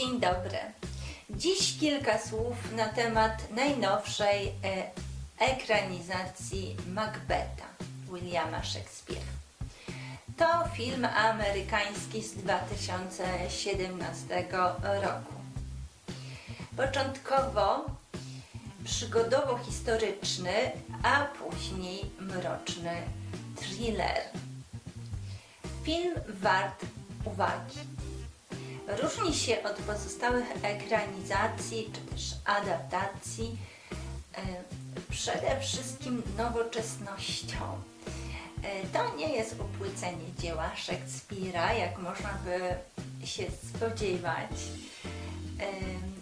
dobry. Dziś kilka słów na temat najnowszej e, ekranizacji Macbeta Williama Shakespeare'a. To film amerykański z 2017 roku. Początkowo przygodowo-historyczny, a później mroczny thriller. Film wart uwagi. Różni się od pozostałych ekranizacji czy też adaptacji e, przede wszystkim nowoczesnością. E, To nie jest upłycenie dzieła Szekspira, jak można by się spodziewać, Em,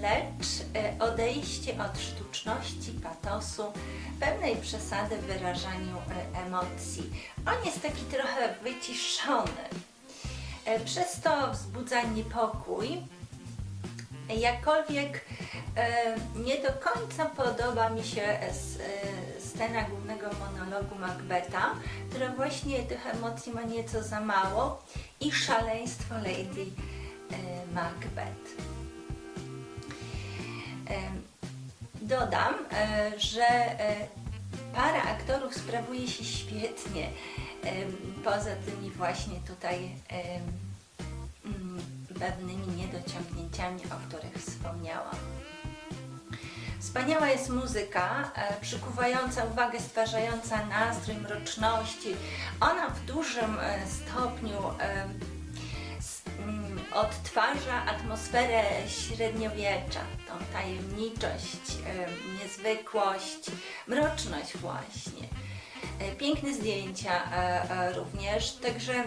lecz e, odejście od sztuczności, patosu, pewnej przesady w wyrażaniu e, emocji. On jest taki trochę wyciszony. E, Przez to wzbudza niepokój. Jakkolwiek e, nie do końca podoba mi się e, scena głównego monologu Macbeta, która właśnie tych emocji ma nieco za mało i szaleństwo Lady Macbeth. Dodam, że para aktorów sprawuje się świetnie. Poza tymi właśnie tutaj mm, pewnymi niedociągnięciami, o których wspomniałam. Wspaniała jest muzyka, e, przykuwająca uwagę, stwarzająca nastrój mroczności. Ona w dużym e, stopniu e, odtwarza atmosferę średniowiecza, tą tajemniczość, niezwykłość, mroczność właśnie. E, Piękne zdjęcia e, e, również, także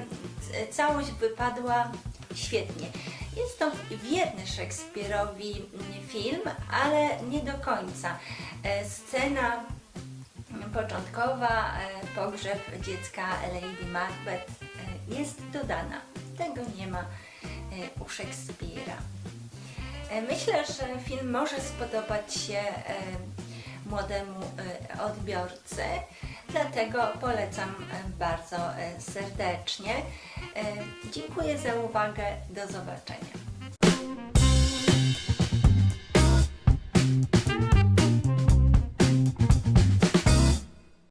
całość wypadła świetnie. Jest to wierny Szekspirowi mm, film, ale nie do końca. Scena początkowa, pogrzeb dziecka Lady Macbeth jest dodana. Tego nie ma u Szekspira. E, Myślę, że film może spodobać się e, młodemu e, odbiorcy, dlatego polecam bardzo serdecznie. Dziękuję za uwagę, do zobaczenia.